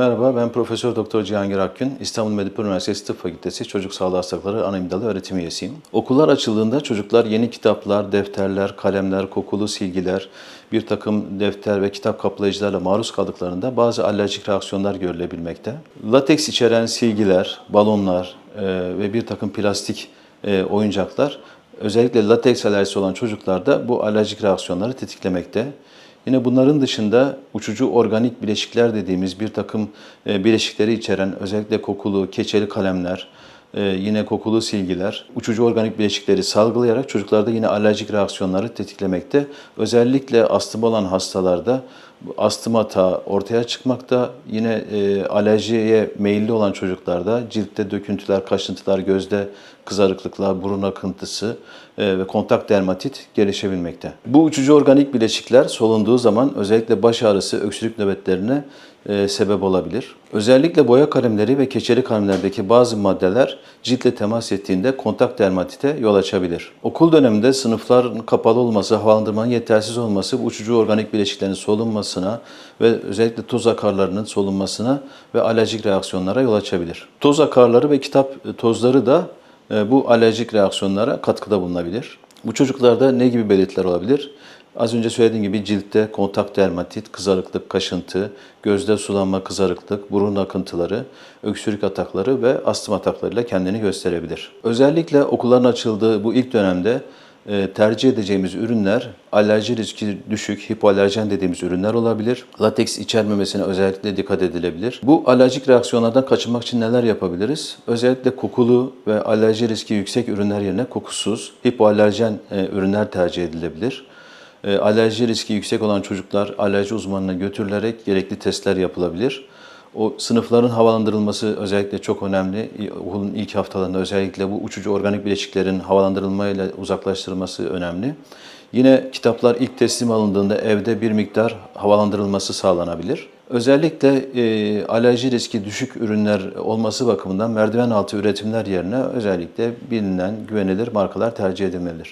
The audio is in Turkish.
Merhaba, ben Profesör Doktor Cihangir Akgün. İstanbul Medipol Üniversitesi Tıp Fakültesi Çocuk Sağlığı Hastalıkları Anayım Dalı öğretim üyesiyim. Okullar açıldığında çocuklar yeni kitaplar, defterler, kalemler, kokulu silgiler, bir takım defter ve kitap kaplayıcılarla maruz kaldıklarında bazı alerjik reaksiyonlar görülebilmekte. Lateks içeren silgiler, balonlar e, ve bir takım plastik e, oyuncaklar özellikle lateks alerjisi olan çocuklarda bu alerjik reaksiyonları tetiklemekte. Yine bunların dışında uçucu organik bileşikler dediğimiz bir takım e, bileşikleri içeren özellikle kokulu, keçeli kalemler, e, yine kokulu silgiler, uçucu organik bileşikleri salgılayarak çocuklarda yine alerjik reaksiyonları tetiklemekte. Özellikle astım olan hastalarda bu astım hata ortaya çıkmakta. Yine e, alerjiye meyilli olan çocuklarda ciltte döküntüler, kaşıntılar, gözde kızarıklıklar, burun akıntısı e, ve kontak dermatit gelişebilmekte. Bu uçucu organik bileşikler solunduğu zaman özellikle baş ağrısı, öksürük nöbetlerine e, sebep olabilir. Özellikle boya kalemleri ve keçeli kalemlerdeki bazı maddeler ciltle temas ettiğinde kontak dermatite yol açabilir. Okul döneminde sınıfların kapalı olması, havalandırmanın yetersiz olması bu uçucu organik bileşiklerin solunmasına ve özellikle toz akarlarının solunmasına ve alerjik reaksiyonlara yol açabilir. Toz akarları ve kitap tozları da e, bu alerjik reaksiyonlara katkıda bulunabilir. Bu çocuklarda ne gibi belirtiler olabilir? Az önce söylediğim gibi ciltte kontak dermatit, kızarıklık, kaşıntı, gözde sulanma, kızarıklık, burun akıntıları, öksürük atakları ve astım ataklarıyla kendini gösterebilir. Özellikle okulların açıldığı bu ilk dönemde e, tercih edeceğimiz ürünler alerji riski düşük, hipoalerjen dediğimiz ürünler olabilir. Lateks içermemesine özellikle dikkat edilebilir. Bu alerjik reaksiyonlardan kaçınmak için neler yapabiliriz? Özellikle kokulu ve alerji riski yüksek ürünler yerine kokusuz, hipoalerjen e, ürünler tercih edilebilir. E, Alerji riski yüksek olan çocuklar alerji uzmanına götürülerek gerekli testler yapılabilir. O sınıfların havalandırılması özellikle çok önemli. Okulun ilk haftalarında özellikle bu uçucu organik bileşiklerin havalandırılmayla uzaklaştırılması önemli. Yine kitaplar ilk teslim alındığında evde bir miktar havalandırılması sağlanabilir. Özellikle e, alerji riski düşük ürünler olması bakımından merdiven altı üretimler yerine özellikle bilinen güvenilir markalar tercih edilmelidir.